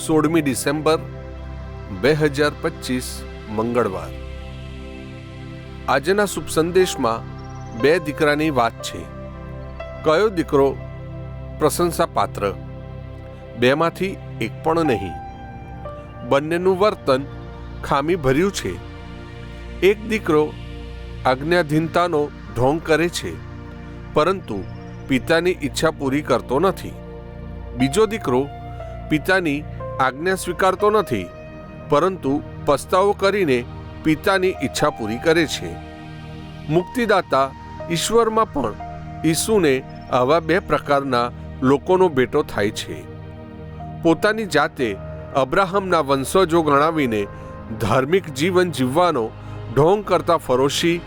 સોળમી ડિસેમ્બર બે હજાર પચીસ મંગળવાર. આજના શુભ સંદેશમાં બે દીકરાની વાત છે. કયો દીકરો પ્રશંસા પાત્ર બેમાંથી એક પણ નહીં. બંનેનું વર્તન ખામી ભર્યું છે. એક દીકરો આજ્ઞાધીનતાનો ઢોંગ કરે છે, પરંતુ પિતાની ઈચ્છા પૂરી કરતો નથી. બીજો દીકરો પિતાની આજ્ઞા સ્વીકારતો નથી, પરંતુ પસ્તાવો કરીને પિતાની ઈચ્છા પૂરી કરે છે. મુક્તિદાતા ઈશ્વરમાં પણ ઈસુને આવા બે પ્રકારના લોકોનો બેટો થાય છે. પોતાની જાતે અબ્રાહમના વંશજો ગણાવીને ધાર્મિક જીવન જીવવાનો ઢોંગ કરતા ફરોશી,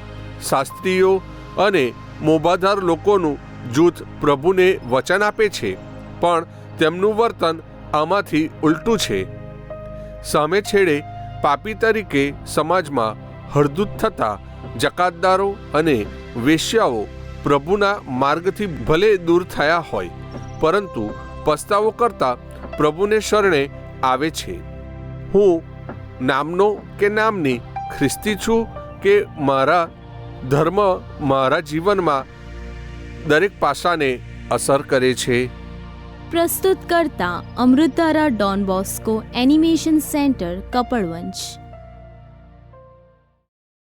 શાસ્ત્રીઓ અને મોબાધાર લોકોનું જૂથ પ્રભુને વચન આપે છે, પણ તેમનું વર્તન આમાંથી ઉલટું છે. સામે છેડે પાપી તરીકે સમાજમાં હળદૂત થતા જકાતદારો અને વેશ્યાઓ પ્રભુના માર્ગથી ભલે દૂર થયા હોય, પરંતુ પસ્તાવો કરતા પ્રભુને શરણે આવે છે. હું નામનો કે નામની ખ્રિસ્તી છું કે મારા ધર્મ મારા જીવનમાં દરેક પાસાને અસર કરે છે? પ્રસ્તુત કરતા અમૃતારા Don Bosco animation centre Kapadvanj.